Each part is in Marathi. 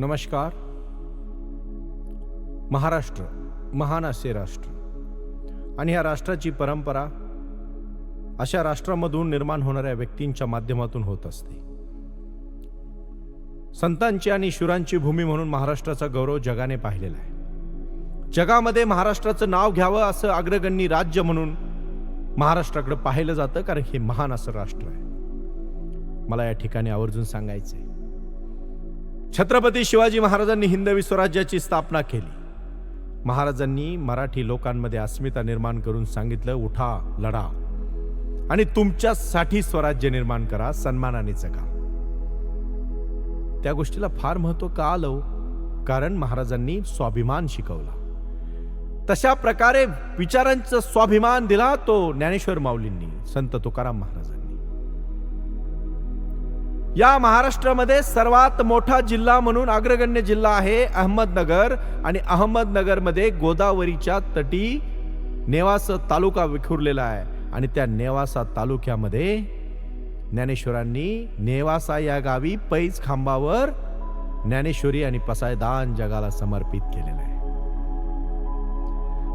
नमस्कार. महाराष्ट्र महान असे राष्ट्र. आणि ह्या राष्ट्राची परंपरा अशा राष्ट्रामधून निर्माण होणाऱ्या व्यक्तींच्या माध्यमातून होत असते. संतांची आणि शुरांची भूमी म्हणून महाराष्ट्राचा गौरव जगाने पाहिलेला आहे. जगामध्ये महाराष्ट्राचं नाव घ्यावं असं अग्रगण्य राज्य म्हणून महाराष्ट्राकडे पाहिलं जातं कारण हे महान असं राष्ट्र आहे. मला या ठिकाणी आवर्जून सांगायचं आहे छत्रपती शिवाजी महाराजांनी हिंदवी स्वराज्याची स्थापना केली. महाराजांनी मराठी लोकांमध्ये अस्मिता निर्माण करून सांगितलं उठा लढा आणि तुमच्यासाठी स्वराज्य निर्माण करा सन्मानाने जगा. त्या गोष्टीला फार महत्त्व का आलं हो? कारण महाराजांनी स्वाभिमान शिकवला. तशा प्रकारे विचारांचा स्वाभिमान दिला तो ज्ञानेश्वर माऊलींनी संत तुकाराम महाराजांनी. या महाराष्ट्रामध्ये सर्वात मोठा जिल्हा म्हणून अग्रगण्य जिल्हा आहे अहमदनगर आणि अहमदनगरमध्ये गोदावरीच्या तटी नेवासा तालुका विखुरलेला आहे. आणि त्या नेवासा तालुक्यामध्ये ज्ञानेश्वरांनी नेवासा या गावी पैज खांबावर ज्ञानेश्वरी आणि पसायदान जगाला समर्पित केलेलं आहे.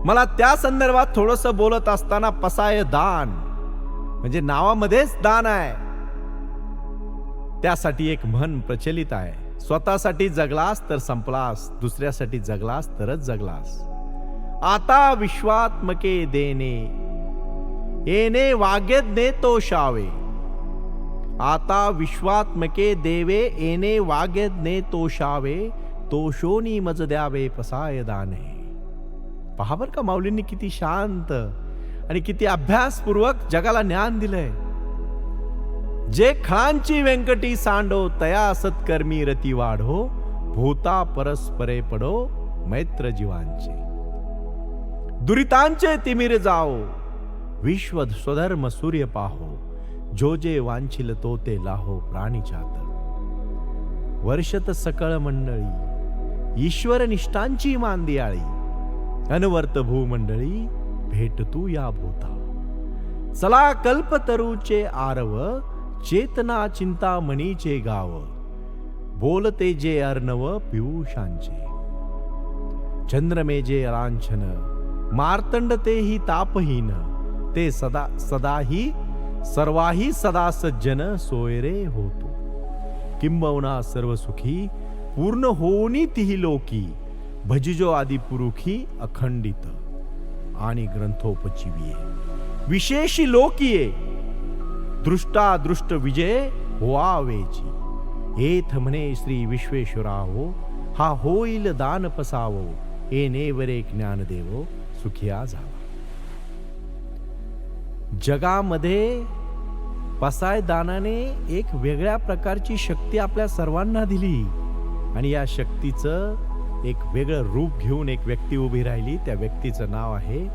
मला त्या संदर्भात थोडस बोलत असताना पसायदान म्हणजे नावामध्येच दान आहे. त्यासाठी एक म्हण प्रचलित आहे. स्वतःसाठी जगलास तर संपलास दुसऱ्यासाठी जगलास तरच जगलास. आता विश्वात्मके देणे. येणे वागेदने तो शावे. आता विश्वात्मके देवे येणे वागेदने तो शावे तो शोनी मज द्यावे पसाय दाने. पहा बर का माऊलींनी किती शांत आणि किती अभ्यासपूर्वक जगाला ज्ञान दिलंय. जे खांची व्यंकटी सांडो तया सत्कर्मी रती वाढो भूता परस्परे पडो मैत्र जीवांचे. दुरितांचे तिमिर जाओ विश्व स्वधर्म सूर्य पाहो जो जे वांछिल तो ते लाहो प्राणी जात. वर्षत सकळ मंडळी ईश्वर निष्ठांची मांदियाळी अनवर्त भूमंडळी भेट तू या भूता. चला कल्पतरूचे आरव चेतना चिंतामणीचे गाव बोलते जे अर्णव पियुषांचे. चंद्रमेजे रांछन लांछन मार्तंड तेही तापहीन ते सदा सदाही सर्वाही सदा सज्जन सोयरे होतो. किंबवना सर्व सुखी पूर्ण होनी तिही लोकी भजिजो आदी पुरुखी अखंडित. आणि ग्रंथोपजीविये विशेषी लोकिये दृष्टादृष्ट विजय व्हावेची एथ म्हणे श्री विश्वेश्वराहो हा होईल दान पसावो ए नेवरे ज्ञान देवो सुखिया जावा. जगामध्ये पसाय दानाने एक वेगळ्या प्रकारची शक्ती आपल्या सर्वांना दिली. आणि या शक्तीचं एक वेगळं रूप घेऊन एक व्यक्ती उभी राहिली. त्या व्यक्तीचं नाव आहे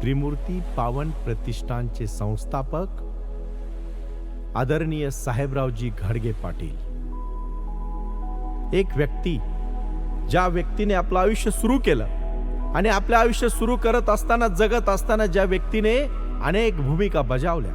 त्रिमूर्ती पावन प्रतिष्ठानचे संस्थापक आदरणीय साहेबरावजी घाडगे पाटील. एक व्यक्ती ज्या व्यक्तीने आपलं आयुष्य सुरू केलं आणि आपलं आयुष्य सुरू करत असताना जगत असताना ज्या व्यक्तीने अनेक भूमिका बजावल्या.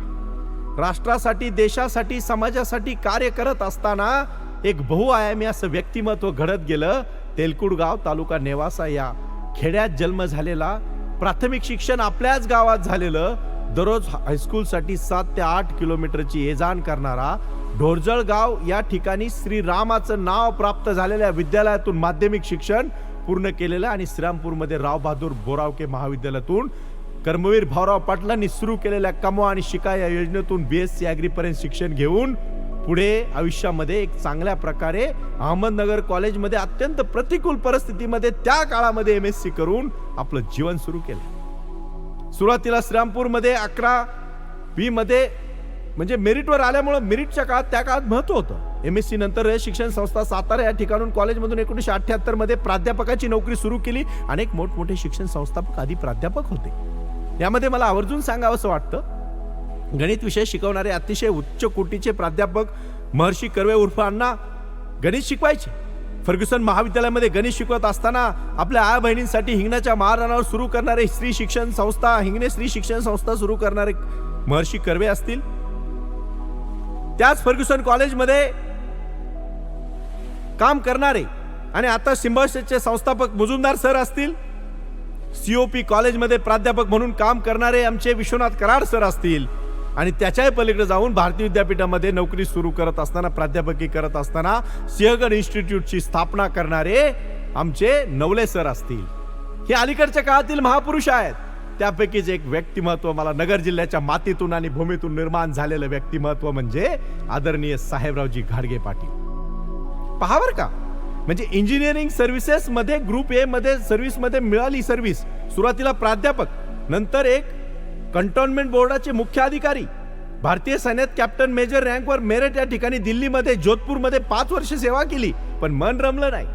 राष्ट्रासाठी देशासाठी समाजासाठी कार्य करत असताना एक बहुआयामी असं व्यक्तिमत्व घडत गेलं. तेलकुडगाव तालुका नेवासा या खेड्यात जन्म झालेला. प्राथमिक शिक्षण आपल्याच गावात झालेलं. दररोज हायस्कूलसाठी सात ते आठ किलोमीटरची ये जाण करणारा ढोरजळ गाव या ठिकाणी श्रीरामाचं नाव प्राप्त झालेल्या विद्यालयातून माध्यमिक शिक्षण पूर्ण केलेलं आणि श्रीरामपूरमध्ये रावबहादूर बोरावके महाविद्यालयातून कर्मवीर भाऊराव पाटलांनी सुरू केलेल्या कमवा आणि शिका या योजनेतून बी एस सी ॲग्रीपर्यंत शिक्षण घेऊन पुढे आयुष्यामध्ये एक चांगल्या प्रकारे अहमदनगर कॉलेजमध्ये अत्यंत प्रतिकूल परिस्थितीमध्ये त्या काळामध्ये एम एस सी करून आपलं जीवन सुरू केलं. सुरुवातीला श्रीरामपूरमध्ये अकरा बीमध्ये म्हणजे मेरिटवर आल्यामुळं मेरिटच्या काळात त्या काळात महत्त्व होतं. एम एस सी नंतर शिक्षण संस्था सातारा या ठिकाणून कॉलेजमधून एकोणीसशे अठ्ठ्याहत्तरमध्ये प्राध्यापकाची नोकरी सुरू केली अनेक मोठमोठे शिक्षण संस्थापक आधी प्राध्यापक होते. यामध्ये मला आवर्जून सांगावंसं वाटतं गणित विषय शिकवणारे अतिशय उच्च कोटीचे प्राध्यापक महर्षी कर्वे उर्फ अण्णा गणित शिकवायचे. फर्ग्युसन महाविद्यालयामध्ये गणित शिकवत असताना आपल्या आया बहिणींसाठी हिंगण्याच्या महाराणावर सुरू करणारे स्त्री शिक्षण संस्था हिंगणे स्त्री शिक्षण संस्था सुरू करणारे महर्षी कर्वे असतील. त्याच फर्ग्युसन कॉलेजमध्ये काम करणारे आणि आता सिम्बॉसिसचे संस्थापक मुजुमदार सर असतील. सीओपी कॉलेजमध्ये प्राध्यापक म्हणून काम करणारे आमचे विश्वनाथ कराड सर असतील. आणि त्याच्याही पलीकडे जाऊन भारतीय विद्यापीठामध्ये नोकरी सुरू करत असताना प्राध्यापकी करत असताना सिंहगड इन्स्टिट्यूटची स्थापना करणारे आमचे नवले सर असतील. हे अलीकडच्या काळातील महापुरुष आहेत. त्यापैकीच एक व्यक्तिमत्व मला नगर जिल्ह्याच्या मातीतून आणि भूमीतून निर्माण झालेलं व्यक्तिमत्व म्हणजे आदरणीय साहेबरावजी घाडगे पाटील. पहा का. म्हणजे इंजिनिअरिंग सर्व्हिसेस मध्ये ग्रुप ए मध्ये सर्व्हिसमध्ये मिळाली सर्व्हिस सुरुवातीला प्राध्यापक नंतर एक कंटोन्मेंट बोर्डाचे मुख्य अधिकारी भारतीय सैन्यात कॅप्टन मेजर रँकवर मेरठ या ठिकाणी दिल्लीमध्ये जोधपूरमध्ये पाच वर्ष सेवा केली पण मन रमलं नाही.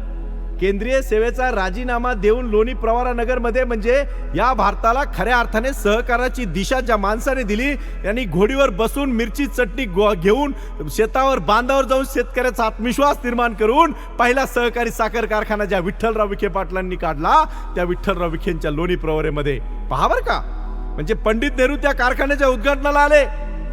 केंद्रीय सेवेचा राजीनामा देऊन लोणी प्रवारा नगरमध्ये म्हणजे या भारताला खऱ्या अर्थाने सहकाराची दिशा ज्या माणसाने दिली यांनी घोडीवर बसून मिरची चटणी घेऊन शेतावर बांधावर जाऊन शेतकऱ्याचा आत्मविश्वास निर्माण करून पहिला सहकारी साखर कारखाना ज्या विठ्ठलराव विखे पाटलांनी काढला त्या विठ्ठलराव विखेंच्या लोणी प्रवारेमध्ये. पहा बरं का. म्हणजे पंडित नेहरू त्या कारखान्याच्या उद्घाटनाला आले.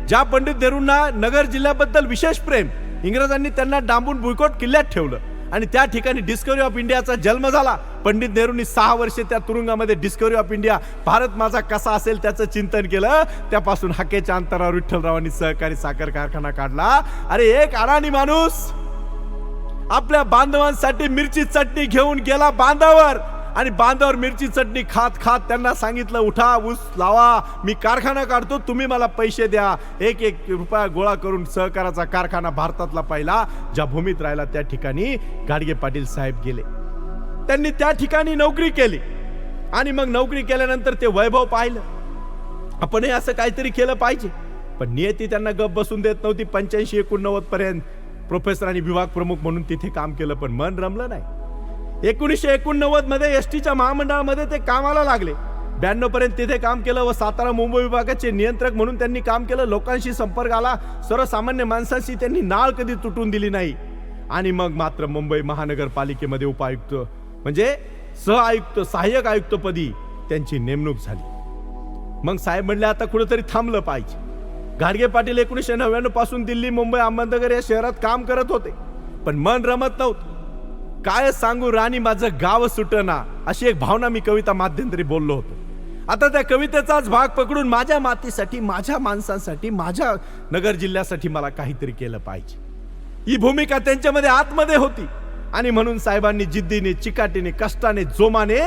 ज्या पंडित नेहरूंना नगर जिल्ह्याबद्दल विशेष प्रेम इंग्रजांनी त्यांना डांबून भुईकोट किल्ल्यात ठेवलं. आणि त्या ठिकाणी डिस्कवरी ऑफ इंडियाचा जन्म झाला. पंडित नेहरूंनी सहा वर्षे त्या तुरुंगामध्ये डिस्कवरी ऑफ इंडिया भारत माझा कसा असेल त्याचं चिंतन केलं. त्यापासून हाकेच्या अंतरावर विठ्ठलरावांनी सहकारी साखर कारखाना काढला. अरे एक अडाणी माणूस आपल्या बांधवांसाठी मिरची चटणी घेऊन गेला बांधावर. आणि बांधावर मिरची चटणी खात खात त्यांना सांगितलं उठा ऊस लावा मी कारखाना काढतो तुम्ही मला पैसे द्या. एक एक रुपया गोळा करून सहकाराचा कारखाना भारतातला पहिला ज्या भूमीत राहिला त्या ठिकाणी गाडगे पाटील साहेब गेले. त्यांनी त्या ठिकाणी नोकरी केली. आणि मग नोकरी केल्यानंतर ते वैभव पाहिलं. आपणही असं काहीतरी केलं पाहिजे. पण नियती त्यांना गप बसून देत नव्हती. पंच्याऐंशी एकोणनव्वद पर्यंत प्रोफेसर आणि विभाग प्रमुख म्हणून तिथे काम केलं पण मन रमलं नाही. एकोणीसशे एकोणनव्वदमध्ये एस टीच्या महामंडळामध्ये ते कामाला लागले. ब्याण्णव पर्यंत तिथे काम केलं व सातारा मुंबई विभागाचे नियंत्रक म्हणून त्यांनी काम केलं. लोकांशी संपर्क आला. सर्वसामान्य माणसांशी त्यांनी नाळ कधी तुटून दिली नाही. आणि मग मात्र मुंबई महानगरपालिकेमध्ये उपायुक्त म्हणजे सह आयुक्त सहाय्यक आयुक्तपदी त्यांची नेमणूक झाली. मग साहेब म्हणले आता कुठेतरी थांबलं पाहिजे. गाडगे पाटील एकोणीसशे नव्याण्णवपासून दिल्ली मुंबई अहमदनगर या शहरात काम करत होते. पण मन रमत नव्हतं. काय सांगू राणी माझं गाव सुटना अशी एक भावना मी कविता माध्यंतरी बोललो होतो. आता त्या कवितेचाच भाग पकडून माझ्या मातीसाठी माझ्या माणसांसाठी माझ्या नगर जिल्ह्यासाठी मला काहीतरी केलं पाहिजे. ही भूमिका त्यांच्यामध्ये आतमध्ये होती. आणि म्हणून साहेबांनी जिद्दीने चिकाटीने कष्टाने जोमाने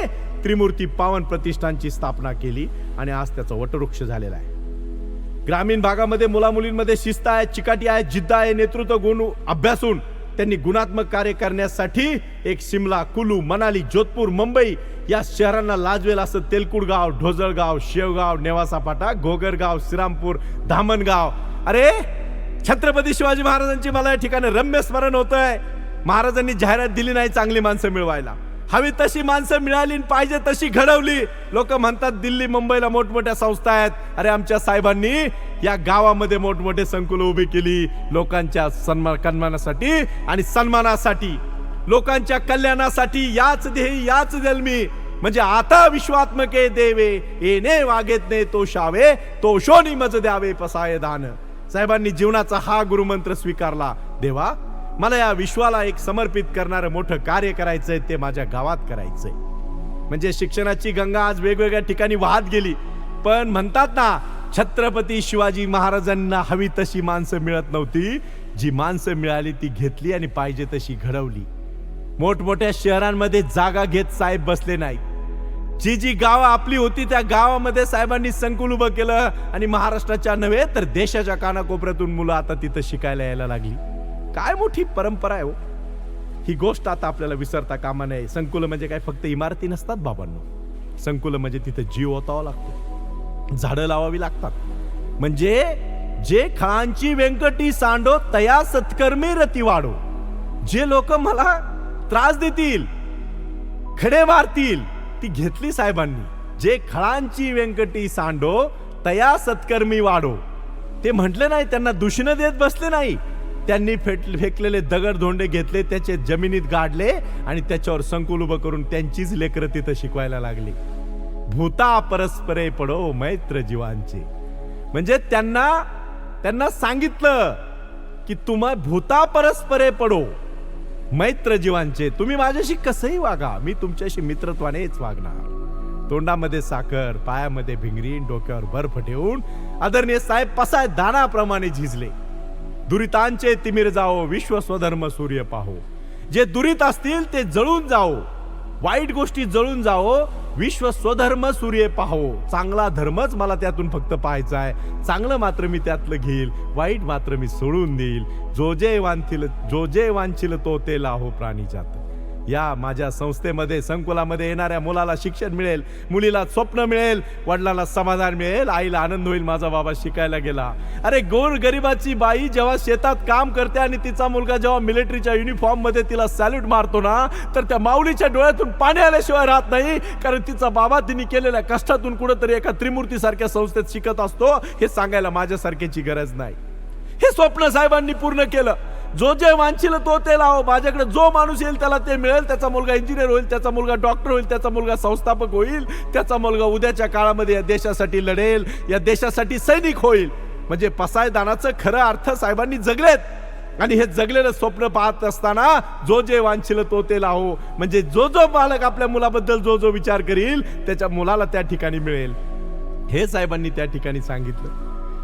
त्रिमूर्ती पावन प्रतिष्ठानची स्थापना केली आणि आज त्याचं वटवृक्ष झालेला आहे. ग्रामीण भागामध्ये मुलामुलींमध्ये शिस्त आहे चिकाटी आहे जिद्द आहे नेतृत्व गुण अभ्यासून त्यांनी गुणात्मक कार्य करण्यासाठी एक शिमला कुलू मनाली जोधपूर मुंबई या शहरांना लाजवेल असं तेलकुडगाव ढोजळगाव शेवगाव नेवासापाटा घोगरगाव श्रीरामपूर धामणगाव. अरे छत्रपती शिवाजी महाराजांची मला या ठिकाणी रम्य स्मरण होतंय. महाराजांनी जाहिरात दिली नाही चांगली माणसं मिळवायला. हवी तशी माणसं मिळाली पाहिजे तशी घडवली. लोक म्हणतात दिल्ली मुंबईला मोठमोठ्या संस्था आहेत. अरे आमच्या साहेबांनी या गावामध्ये मोठमोठे संकुल उभी केली लोकांच्या सन्मान सन्मानासाठी आणि सन्मानासाठी. लोकांच्या कल्याणासाठी याच देही याच जन्मी. म्हणजे आता विश्वात्मके देवे येणे वागेत ने तो शावे तो शोनी मज द्यावे पसाय दान साहेबांनी जीवनाचा हा गुरुमंत्र स्वीकारला. देवा मला या विश्वाला एक समर्पित करणारं मोठं कार्य करायचंय ते माझ्या गावात करायचंय. म्हणजे शिक्षणाची गंगा आज वेगवेगळ्या ठिकाणी वाहत गेली. पण म्हणतात ना छत्रपती शिवाजी महाराजांना हवी तशी माणसं मिळत नव्हती. जी माणसं मिळाली ती घेतली आणि पाहिजे तशी घडवली. मोठमोठ्या शहरांमध्ये जागा घेत साहेब बसले नाहीत. जी जी गावं आपली होती त्या गावामध्ये साहेबांनी संकुल उभं केलं आणि महाराष्ट्राच्या नव्हे तर देशाच्या कानाकोपऱ्यातून मुलं आता तिथं शिकायला यायला लागली. काय मोठी परंपरा आहे हो. ही गोष्ट आता आपल्याला विसरता कामा नये. संकुल म्हणजे काय? फक्त इमारती नसतात बाबांनो. संकुल म्हणजे तिथं जीव ओतावा लागतो. झाडं लावावी लागतात. म्हणजे जे खळांची व्यंकटी सांडो तया सत्कर्मी रती वाढो. जे लोक मला त्रास देतील खडे मारतील ती घेतली साहेबांनी. जे खळांची व्यंकटी सांडो तया सत्कर्मी वाढो. ते म्हटले नाही त्यांना दूषण देत बसले नाही. त्यांनी फेट फेकलेले दगड धोंडे घेतले त्याचे जमिनीत गाडले आणि त्याच्यावर संकुल उभं करून त्यांचीच लेकरं तिथं शिकवायला लागली. भूता परस्परे पडो मैत्र जीवांचे. म्हणजे त्यांना त्यांना सांगितलं की तुम्हा भूता परस्परे पडो मैत्र जीवांचे. तुम्ही माझ्याशी कसंही वागा मी तुमच्याशी मित्रत्वानेच वागणार. तोंडामध्ये साखर पायामध्ये भिंगरी डोक्यावर बर्फ ठेवून आदरणीय साहेब पसाय दानाप्रमाणे झिजले. दुरितांचे तिमिर जाओ विश्व स्वधर्म सूर्य पाहो. जे दुरित असतील ते जळून जाओ. वाईट गोष्टी जळून जाओ विश्व स्वधर्म सूर्य पाहो. चांगला धर्मच मला त्यातून फक्त पाहायचा आहे. चांगलं मात्र मी त्यातलं घेईल वाईट मात्र मी सोडून देईल. जो जे वांथिल जो जे वांछिल तो ते लाहो प्राणी जात या माझ्या संस्थेमध्ये संकुलामध्ये येणाऱ्या मुलाला शिक्षण मिळेल मुलीला स्वप्न मिळेल वडिलांना समाधान मिळेल आईला आनंद होईल माझा बाबा शिकायला गेला. अरे गोर गरिबाची बाई जेव्हा शेतात काम करते आणि तिचा मुलगा जेव्हा मिलिटरीच्या युनिफॉर्ममध्ये तिला सॅल्यूट मारतो ना तर त्या माऊलीच्या डोळ्यातून पाणी आल्याशिवाय राहत नाही कारण तिचा बाबा तिने केलेल्या कष्टातून कुठंतरी एका त्रिमूर्तीसारख्या संस्थेत शिकत असतो हे सांगायला माझ्यासारख्याची गरज नाही. हे स्वप्न साहेबांनी पूर्ण केलं. जो जे वांछील तो ते लाव. माझ्याकडे जो माणूस येईल त्याला ते मिळेल. त्याचा मुलगा इंजिनियर होईल त्याचा मुलगा डॉक्टर होईल त्याचा मुलगा संस्थापक होईल त्याचा मुलगा उद्याच्या काळामध्ये या देशासाठी लढेल या देशासाठी सैनिक होईल. म्हणजे पसायदानाचं खरं अर्थ साहेबांनी जगलेत. आणि हे जगलेलं स्वप्न पाहत असताना जो जे वांछील तो ते लाहो म्हणजे जो जो बालक आपल्या मुलाबद्दल जो जो विचार करील त्याच्या मुलाला त्या ठिकाणी मिळेल. हे साहेबांनी त्या ठिकाणी सांगितलं.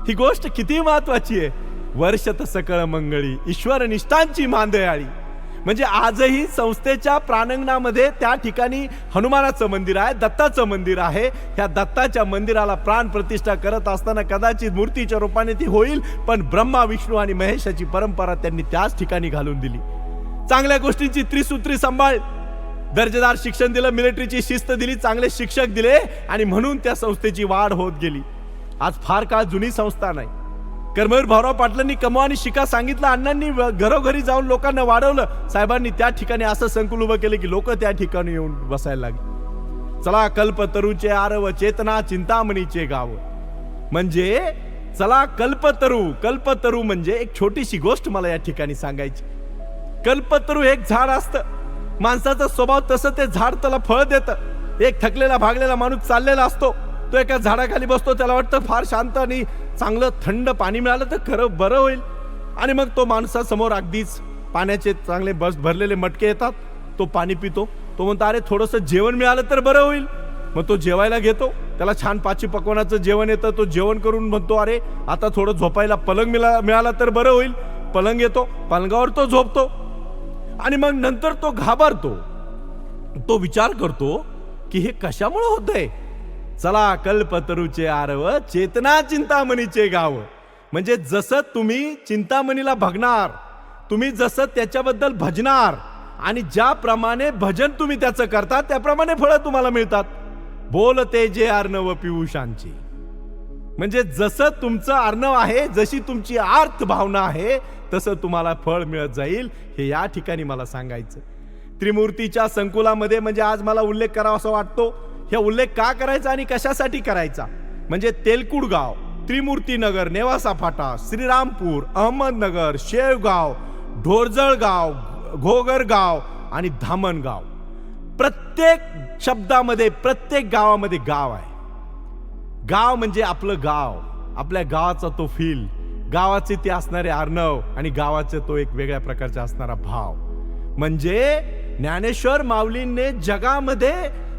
ही गोष्ट किती महत्वाची आहे. वर्षत सकळ मंगळी ईश्वर निष्ठांची मांदयाळी म्हणजे आजही संस्थेच्या प्रांगणामध्ये त्या ठिकाणी हनुमानाचं मंदिर आहे दत्ताचं मंदिर आहे. ह्या दत्ताच्या मंदिराला प्राण प्रतिष्ठा करत असताना कदाचित मूर्तीच्या रूपाने ती होईल पण ब्रह्मा विष्णू आणि महेशाची परंपरा त्यांनी त्याच ठिकाणी घालून दिली. चांगल्या गोष्टींची त्रिसूत्री सांभाळ. दर्जेदार शिक्षण दिलं मिलिटरीची शिस्त दिली चांगले शिक्षक दिले आणि म्हणून त्या संस्थेची वाढ होत गेली. आज फार काळ जुनी संस्था नाही. कर्मवीर भाऊराव पाटलांनी कमवा आणि शिका सांगितलं. अण्णांनी घरोघरी जाऊन लोकांना वाढवलं. साहेबांनी त्या ठिकाणी असं संकुल उभं केलं की लोक त्या ठिकाणी येऊन बसायला लागले. चला कल्पतरूचे आरव चेतना चिंतामणीचे गाव. म्हणजे चला कल्पतरू कल्पतरू म्हणजे एक छोटीशी गोष्ट मला या ठिकाणी सांगायची. कल्पतरू एक झाड असतं. माणसाचा स्वभाव तसं ते झाड त्याला फळ देतं. एक थकलेला भागलेला माणूस चाललेला असतो. तो एका झाडाखाली बसतो त्याला वाटतं फार शांत आणि चांगलं थंड पाणी मिळालं तर खरं बरं होईल. आणि मग तो माणसासमोर अगदीच पाण्याचे चांगले बस भरलेले मटके येतात. तो पाणी पितो. तो म्हणतो अरे थोडंसं जेवण मिळालं तर बरं होईल. मग तो जेवायला घेतो. त्याला छान पाची पकवानाचं जेवण येतं. तो जेवण करून म्हणतो अरे आता थोडं झोपायला पलंग मिळा मिळाला तर बरं होईल. पलंग येतो. पलंगावर तो झोपतो. आणि मग नंतर तो घाबरतो. तो विचार करतो की हे कशामुळे होतंय? चला कल्पतरूचे आरव चेतना चिंतामणीचे गाव. म्हणजे जसं तुम्ही चिंतामणीला भगणार तुम्ही जसं त्याच्याबद्दल भजणार आणि ज्याप्रमाणे भजन तुम्ही त्याचं करता त्याप्रमाणे फळं तुम्हाला मिळतात. बोलते जे अर्णव पियुषांची. म्हणजे जसं तुमचं अर्णव आहे जशी तुमची आर्थ भावना आहे तसं तुम्हाला फळ मिळत जाईल हे या ठिकाणी मला सांगायचं. त्रिमूर्तीच्या संकुलामध्ये म्हणजे आज मला उल्लेख करावा असं वाटतो हे उल्लेख का करायचा आणि कशासाठी करायचा? म्हणजे तेलकुड गाव नेवासा फाटा श्रीरामपूर अहमदनगर शेवगाव ढोरजळगाव घोगरगाव आणि धामणगाव. प्रत्येक शब्दामध्ये प्रत्येक गावामध्ये गाव आहे. गाव म्हणजे आपलं गाव. आपल्या गावाचा तो फील गावाचे ते असणारे अर्णव आणि गावाचे तो एक वेगळ्या प्रकारचा असणारा भाव. म्हणजे ज्ञानेश्वर माऊलींनी जगामध्ये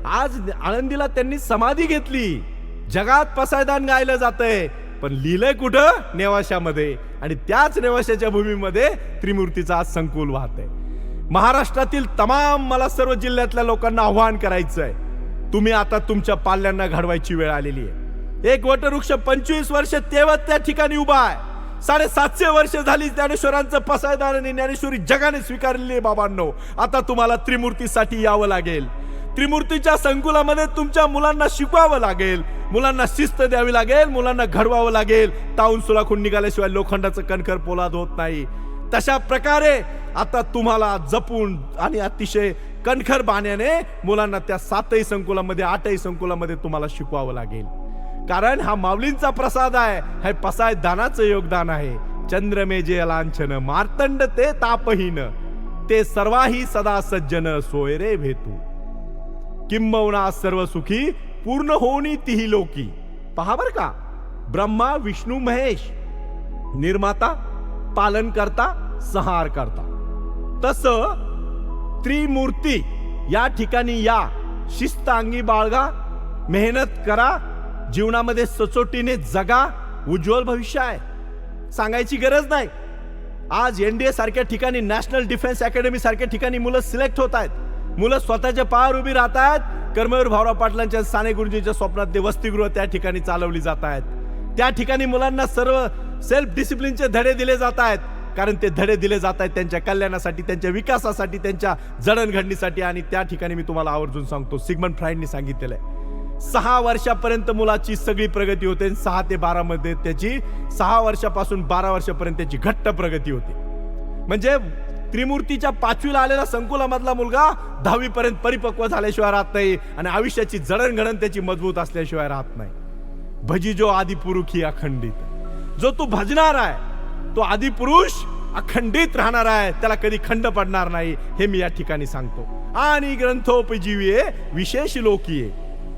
आज आळंदीला त्यांनी समाधी घेतली. जगात पसायदान गायलं जातंय. पण लिहिलंय कुठं? नेवाशामध्ये. आणि त्याच नेवाशाच्या भूमीमध्ये त्रिमूर्तीचा आज संकुल वाहतंय. महाराष्ट्रातील तमाम मला सर्व जिल्ह्यातल्या लोकांना आव्हान करायचं आहे तुम्ही आता तुमच्या पाल्यांना घडवायची वेळ आलेली आहे. एक वटवृक्ष पंचवीस वर्ष तेवत त्या ठिकाणी उभा आहे. साडेसातशे वर्ष झाली ज्ञानेश्वरांचं पसायदान आणि ज्ञानेश्वरी जगाने स्वीकारलेली आहे बाबांनो. आता तुम्हाला त्रिमूर्तीसाठी यावं लागेल. त्रिमूर्तीच्या संकुलामध्ये तुमच्या मुलांना शिकवावं लागेल. मुलांना शिस्त द्यावी लागेल मुलांना घडवावं लागेल. ताऊन सुलाखून निघाल्याशिवाय लोखंडाचं कणखर पोलाद होत नाही. तशा प्रकारे आता तुम्हाला जपून आणि अतिशय कणखर बाण्याने मुलांना त्या सातही संकुलामध्ये आठही संकुलामध्ये तुम्हाला शिकवावं लागेल. कारण हा माऊलींचा प्रसाद आहे हे पसाय दानाचं योगदान आहे. चंद्रमे जे लांछन मार्तंड ते तापहीन. ते सर्वाही सदा सज्जन सोय रे भेतू किंबवना सर्व सुखी पूर्ण होणी तिही लोकी. पहा बर का ब्रह्मा विष्णू महेश निर्माता पालन करता संहार करता तस त्रिमूर्ती या ठिकाणी या शिस्त अंगी बाळगा मेहनत करा जीवनामध्ये सचोटीने जगा उज्ज्वल भविष्य आहे. सांगायची गरज नाही. आज एन डी ए सारख्या ठिकाणी नॅशनल डिफेन्स अकॅडमी सारख्या ठिकाणी मुलं सिलेक्ट होत आहेत. मुलं स्वतःच्या पायावर उभी राहत आहेत कर्मवीर भाऊराव पाटलांच्या साने गुरुजींच्या स्वप्नात ते वसतिगृह त्या ठिकाणी चालवली जात आहेत त्या ठिकाणी मुलांना सर्व सेल्फ डिसिप्लिनचे धडे दिले जात आहेत कारण ते धडे दिले जात आहेत त्यांच्या कल्याणासाठी त्यांच्या विकासासाठी त्यांच्या जडणघडणीसाठी आणि त्या ठिकाणी मी तुम्हाला आवर्जून सांगतो सिगमन फ्राईडनी सांगितलेलं आहे. सहा वर्षापर्यंत मुलाची सगळी प्रगती होते सहा ते बारा मध्ये त्याची सहा वर्षापासून बारा वर्षापर्यंत त्याची घट्ट प्रगती होते. म्हणजे त्रिमूर्तीच्या पाचवीला आलेला संकुलामधला मुलगा दहावीपर्यंत परिपक्व झाल्याशिवाय राहत नाही आणि आयुष्याची जडणघडण त्याची मजबूत असल्याशिवाय राहत नाही. भजी जो आदिपुरुखी अखंडित. जो तू भजणार आहे तो आदिपुरुष अखंडित राहणार आहे. त्याला कधी खंड पडणार नाही हे मी या ठिकाणी सांगतो. आणि ग्रंथोपजीवे विशेष लोकीये.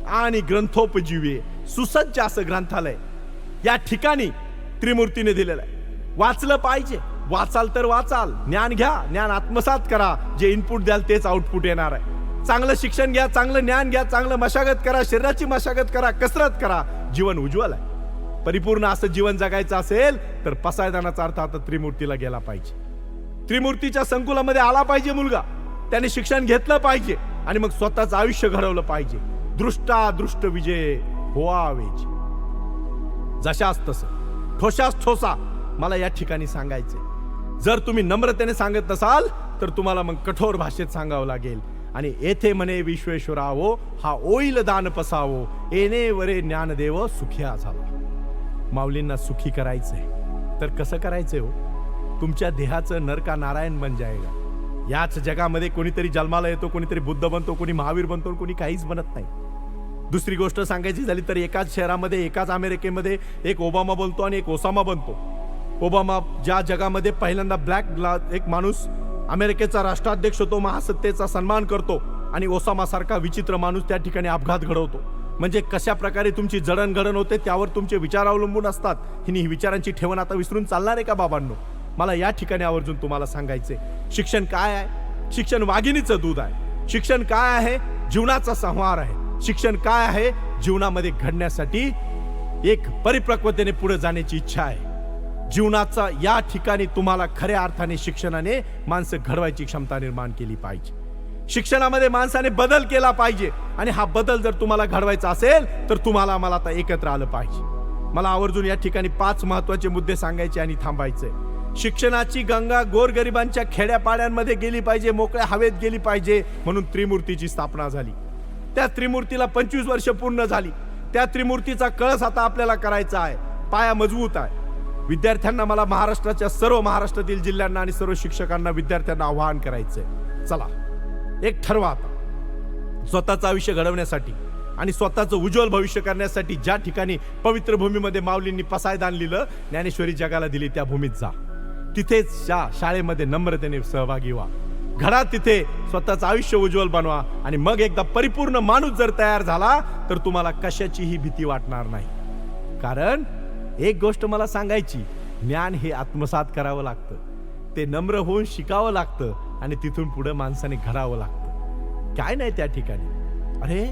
आणि ग्रंथोपजीवे सुसज्ज असं ग्रंथालय. या ठिकाणी त्रिमूर्तीने दिलेलं आहे. वाचलं पाहिजे. वाचाल तर वाचाल. ज्ञान घ्या ज्ञान आत्मसात करा. जे इनपुट द्याल तेच आउटपुट येणार आहे. चांगलं शिक्षण घ्या चांगलं ज्ञान घ्या चांगलं मशागत करा शरीराची मशागत करा कसरत करा. जीवन उज्ज्वल आहे. परिपूर्ण असं जीवन जगायचं असेल तर पसायदानाचा अर्थ आता त्रिमूर्तीला गेला पाहिजे. त्रिमूर्तीच्या संकुलामध्ये आला पाहिजे मुलगा. त्याने शिक्षण घेतलं पाहिजे आणि मग स्वतःचं आयुष्य घडवलं पाहिजे. दृष्टा दृष्ट विजय होवावेचे जशास तसं. ठोशास ठोसा. मला या ठिकाणी सांगायचंय. जर तुम्ही नम्रतेने सांगत नसाल तर तुम्हाला मग कठोर भाषेत सांगावं लागेल. आणि येथे म्हणे विश्वेश्वरावो हा ओईल दान पसावो. येणे वरे ज्ञानदेव सुखी झाला. माऊलींना सुखी करायचंय. तर कसं करायचंय हो? तुमच्या देहाचं नरका नारायण बन जायगा. याच जगामध्ये कोणीतरी जन्माला येतो कोणीतरी बुद्ध बनतो कोणी महावीर बनतो कोणी काहीच बनत नाही. दुसरी गोष्ट सांगायची झाली तर एकाच शहरामध्ये एकाच अमेरिकेमध्ये एक ओबामा बोलतो आणि एक ओसामा बनतो. ओबामा ज्या जगामध्ये पहिल्यांदा ब्लॅक एक माणूस अमेरिकेचा राष्ट्राध्यक्ष होतो महासत्तेचा सन्मान करतो आणि ओसामासारखा विचित्र माणूस त्या ठिकाणी अपघात घडवतो. म्हणजे कशा प्रकारे तुमची जडणघडण होते त्यावर तुमचे विचार अवलंबून असतात हिनी ही विचारांची ठेवण आता विसरून चालणार आहे का बाबांनो? मला या ठिकाणी आवर्जून तुम्हाला सांगायचे शिक्षण काय आहे? शिक्षण वाघिणीचं दूध आहे. शिक्षण काय आहे? जीवनाचा संहार आहे. शिक्षण काय आहे? जीवनामध्ये घडण्यासाठी एक परिपक्वतेने पुढे जाण्याची इच्छा आहे. जीवनाचा या ठिकाणी तुम्हाला खऱ्या अर्थाने शिक्षणाने माणसं घडवायची क्षमता निर्माण केली पाहिजे. शिक्षणामध्ये माणसाने बदल केला पाहिजे आणि हा बदल जर तुम्हाला घडवायचा असेल तर तुम्हाला मला आता एकत्र आलं पाहिजे. मला आवर्जून या ठिकाणी पाच महत्त्वाचे मुद्दे सांगायचे आणि थांबायचे शिक्षणाची गंगा गोरगरिबांच्या खेड्यापाड्यांमध्ये गेली पाहिजे मोकळ्या हवेत गेली पाहिजे म्हणून त्रिमूर्तीची स्थापना झाली. त्या त्रिमूर्तीला पंचवीस वर्ष पूर्ण झाली. त्या त्रिमूर्तीचा कळस आता आपल्याला करायचा आहे. पाया मजबूत आहे. विद्यार्थ्यांना मला महाराष्ट्राच्या सर्व महाराष्ट्रातील जिल्ह्यांना आणि सर्व शिक्षकांना विद्यार्थ्यांना आवाहन करायचंय. चला एक ठरवा आता. स्वतःचं आयुष्य घडवण्यासाठी आणि स्वतःचं उज्ज्वल भविष्य करण्यासाठी ज्या ठिकाणी पवित्र भूमीमध्ये माऊलींनी पसायदान लिहिलं ज्ञानेश्वरी जगाला दिली त्या भूमीत जा. तिथेच शा शाळेमध्ये नम्रतेने सहभागी व्हा. घडा तिथे स्वतःचं आयुष्य उज्ज्वल बनवा आणि मग एकदा परिपूर्ण माणूस जर तयार झाला तर तुम्हाला कशाचीही भीती वाटणार नाही. कारण एक गोष्ट मला सांगायची ज्ञान हे आत्मसात करावं लागतं. ते नम्र होऊन शिकावं लागतं आणि तिथून पुढे माणसाने घडावं लागतं. काय नाही त्या ठिकाणी. अरे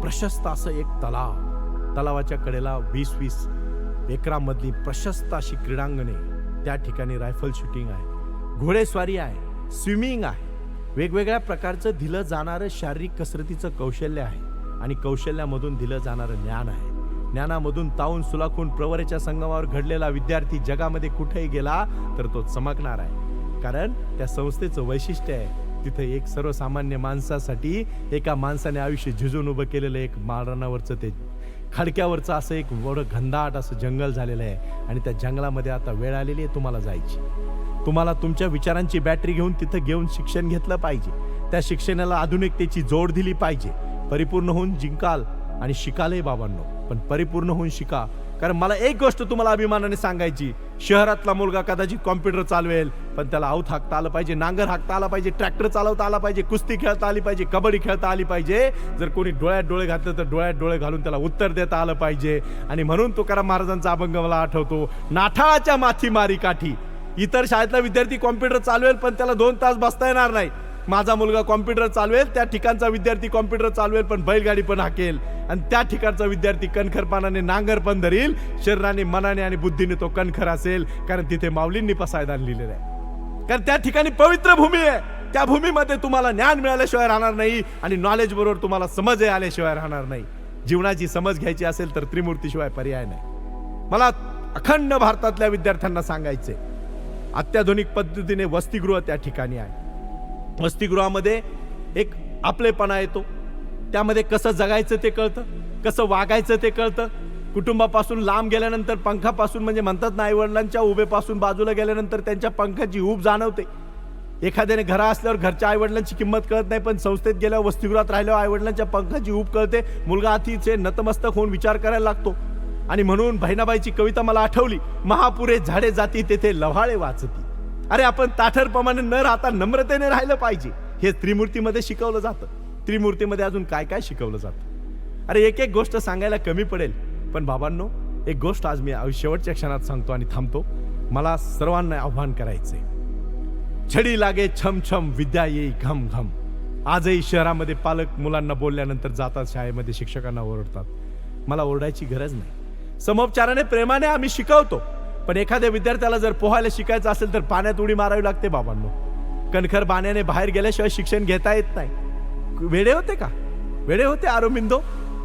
प्रशस्त असं एक तलाव. तलावाच्या कडेला वीस वीस एकरामधली प्रशस्त अशी क्रीडांगणे. त्या ठिकाणी रायफल शूटिंग आहे घोडेस्वारी आहे स्विमिंग आहे. वेगवेगळ्या प्रकारचं दिलं जाणारं शारीरिक कसरतीचं कौशल्य आहे आणि कौशल्यामधून दिलं जाणारं ज्ञान आहे. ज्ञानामधून ताऊन सुलाखून प्रवरेच्या संगमावर घडलेला विद्यार्थी जगामध्ये कुठेही गेला तर तो चमकणार आहे. कारण त्या संस्थेचं वैशिष्ट्य आहे तिथे एक सर्वसामान्य माणसासाठी एका माणसाने आयुष्य झिजून उभं केलेलं एक मारणावरचं ते खडक्यावरचं असं एक मोठं घनदाट असं जंगल झालेलं आहे आणि त्या जंगलामध्ये आता वेळ आलेली आहे तुम्हाला जायची. तुम्हाला तुमच्या विचारांची बॅटरी घेऊन तिथं घेऊन शिक्षण घेतलं पाहिजे. त्या शिक्षणाला आधुनिकतेची जोड दिली पाहिजे. परिपूर्ण होऊन जिंकाल आणि शिकालही बाबांनो पण परिपूर्ण होऊन शिका. कारण मला एक गोष्ट तुम्हाला अभिमानाने सांगायची शहरातला मुलगा कदाचित कॉम्प्युटर चालवेल पण त्याला आऊत हाकता आलं पाहिजे नांगर हाकता आला पाहिजे ट्रॅक्टर चालवता आला पाहिजे कुस्ती खेळता आली पाहिजे कबड्डी खेळता आली पाहिजे. जर कोणी डोळ्यात डोळे घातलं तर डोळ्यात डोळे घालून त्याला उत्तर देता आलं पाहिजे. आणि म्हणून तुकाराम महाराजांचा अभंग मला आठवतो नाठाळाच्या माथी मारी काठी. इतर शाळेतला विद्यार्थी कॉम्प्युटर चालवेल पण त्याला दोन तास बसता येणार नाही. माझा मुलगा कॉम्प्युटर चालवेल त्या ठिकाणचा विद्यार्थी कॉम्प्युटर चालवेल पण बैलगाडी पण हाकेल. आणि त्या ठिकाणचा विद्यार्थी कणखरपणाने नांगर पण धरील. शरीराने मनाने आणि बुद्धीने तो कणखर असेल कारण तिथे माऊलींनी पसायदान लिहिलेलं आहे. कारण त्या ठिकाणी पवित्र भूमी आहे. त्या भूमीमध्ये तुम्हाला ज्ञान मिळाल्याशिवाय राहणार नाही आणि नॉलेज बरोबर तुम्हाला समज आल्याशिवाय राहणार नाही. जीवनाची समज घ्यायची असेल तर त्रिमूर्तीशिवाय पर्याय नाही. मला अखंड भारतातल्या विद्यार्थ्यांना सांगायचे अत्याधुनिक पद्धतीने वसतिगृह त्या ठिकाणी आहे. वसतिगृहामध्ये एक आपलेपणा येतो. त्यामध्ये कसं जगायचं ते कळतं कसं वागायचं ते कळतं. कुटुंबापासून लांब गेल्यानंतर पंखापासून म्हणजे म्हणतात ना आईवडिलांच्या उभेपासून बाजूला गेल्यानंतर त्यांच्या पंखाची ऊब जाणवते. एखाद्याने घरा असल्यावर घरच्या आईवडिलांची किंमत कळत नाही पण संस्थेत गेल्यावर वसतिगृहात राहिल्यावर आईवडिलांच्या पंखाची ऊब कळते. मुलगा अतिचे नतमस्तक होऊन विचार करायला लागतो. आणि म्हणून बहिणाबाईची कविता मला आठवली महापुरे झाडे जाती तेथे लव्हाळे वाचती. अरे आपण ताठरप्रमाणे न राहता नम्रतेने राहिलं पाहिजे. हे त्रिमूर्तीमध्ये शिकवलं जातं. त्रिमूर्तीमध्ये अजून काय काय शिकवलं जातं? अरे एक एक गोष्ट सांगायला कमी पडेल. पण बाबांनो एक गोष्ट आज मी शेवटच्या क्षणात सांगतो आणि थांबतो. मला सर्वांना आव्हान करायचंय. छडी लागे छम छम विद्या येई घम घम. आजही शहरामध्ये पालक मुलांना बोलल्यानंतर जातात शाळेमध्ये शिक्षकांना ओरडतात. मला ओरडायची गरज नाही. समोपचाराने प्रेमाने आम्ही शिकवतो. पण एखाद्या विद्यार्थ्याला जर पोहायला शिकायचं असेल तर पाण्यात उडी मारावी लागते बाबांनो. कणखर बाण्याने बाहेर गेल्याशिवाय शिक्षण घेता येत नाही. वेडे होते का? वेडे होते अरविंदो?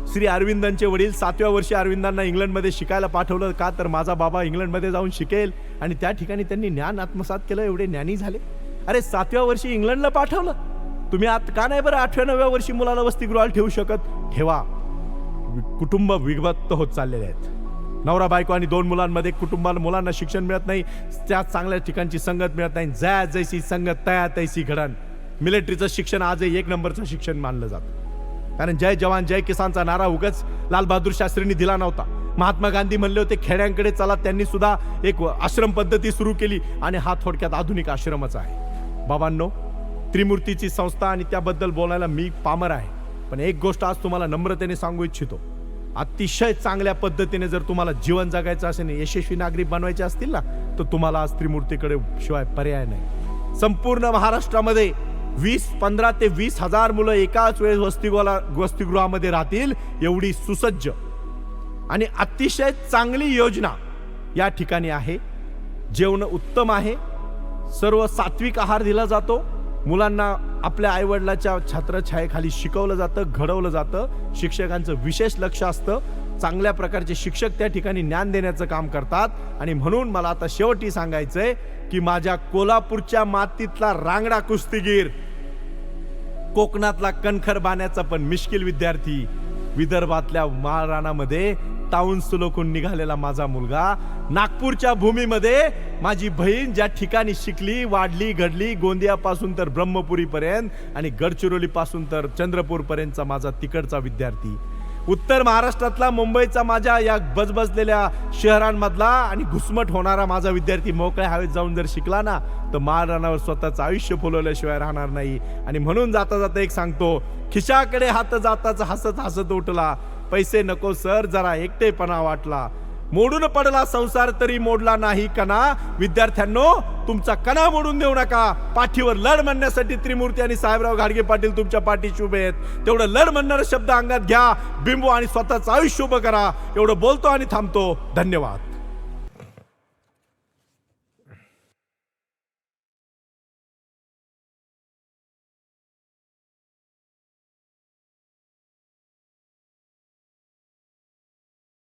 श्री अरविंदांचे वडील सातव्या वर्षी अरविंदांना इंग्लंडमध्ये शिकायला पाठवलं का तर माझा बाबा इंग्लंडमध्ये जाऊन शिकेल आणि त्या ठिकाणी त्यांनी ज्ञान आत्मसात केलं एवढे ज्ञानी झाले. अरे सातव्या वर्षी इंग्लंडला पाठवलं? तुम्ही आत का नाही बरं आठव्या नवव्या वर्षी मुलाला वसतिगृहात ठेवू शकत? ठेवा. कुटुंब विभक्त होत चाललेले आहेत. नवरा बायको आणि दोन मुलांमध्ये कुटुंबाला मुलांना शिक्षण मिळत नाही त्या चांगल्या ठिकाणची संगत मिळत नाही जया जैसी संगत तया तैसी घडण मिलिटरीचं शिक्षण आजही एक नंबरचं शिक्षण मानलं जातं. कारण जय जवान जय किसानचा नारा उगाच लालबहादूर शास्त्रींनी दिला नव्हता. महात्मा गांधी म्हणले होते खेड्यांकडे चला त्यांनी सुद्धा एक आश्रम पद्धती सुरू केली आणि हा थोडक्यात आधुनिक आश्रमच आहे. बाबांनो त्रिमूर्तीची संस्था आणि त्याबद्दल बोलायला मी पामर आहे. पण एक गोष्ट आज तुम्हाला नम्रतेने सांगू इच्छितो. अतिशय चांगल्या पद्धतीने जर तुम्हाला जीवन जगायचं असेल यशस्वी नागरिक बनवायचे असतील ना तर तुम्हाला आज त्रिमूर्तीकडे शिवाय पर्याय नाही. संपूर्ण महाराष्ट्रामध्ये वीस पंधरा ते वीस हजार मुलं एकाच वेळेस वसतिगृहाला वसतिगृहामध्ये राहतील एवढी सुसज्ज आणि अतिशय चांगली योजना या ठिकाणी आहे. जेवण उत्तम आहे. सर्व सात्विक आहार दिला जातो. मुलांना आपल्या आईवडिलाच्या छत्रछायेखाली शिकवलं जातं घडवलं जातं. शिक्षकांचं विशेष लक्ष असतं. चांगल्या प्रकारचे शिक्षक त्या ठिकाणी ज्ञान देण्याचं काम करतात. आणि म्हणून मला आता शेवटी सांगायचंय की माझ्या कोल्हापूरच्या मातीतला रांगडा कुस्तीगीर कोकणातला कणखर बाण्याचा पण मिश्किल विद्यार्थी विदर्भातल्या महाराणामध्ये टाऊन सुलोकून निघालेला माझा मुलगा. नागपूरच्या भूमीमध्ये माझी बहीण ज्या ठिकाणी शिकली वाढली घडली गोंदियापासून तर ब्रह्मपुरीपर्यंत आणि गडचिरोलीपासून तर चंद्रपूरपर्यंतचा माझा तिकडचा विद्यार्थी. उत्तर महाराष्ट्रातला मुंबईचा माझ्या या बजबजलेल्या शहरांमधला आणि घुसमट होणारा माझा विद्यार्थी मोकळ्या हवेत जाऊन जर शिकला ना तर महाराणावर स्वतःचं आयुष्य फुलवल्याशिवाय राहणार नाही. आणि म्हणून जाता जाता एक सांगतो खिशाकडे हात जाताच हसत हसत उठला. पैसे नको सर जरा एकटेपणा वाटला. मोडून पडला संसार तरी मोडला नाही कणा. विद्यार्थ्यांनो तुमचा कणा मोडून देऊ नका. पाठीवर लढ म्हणण्यासाठी त्रिमूर्ती आणि साहेबराव घाडगे पाटील तुमच्या पाठीशी उभे आहेत. तेवढं लढ म्हणणारे शब्द अंगात घ्या. बिंबू आणि स्वतःचं आयुष्य उभं करा. एवढं बोलतो आणि थांबतो. धन्यवाद.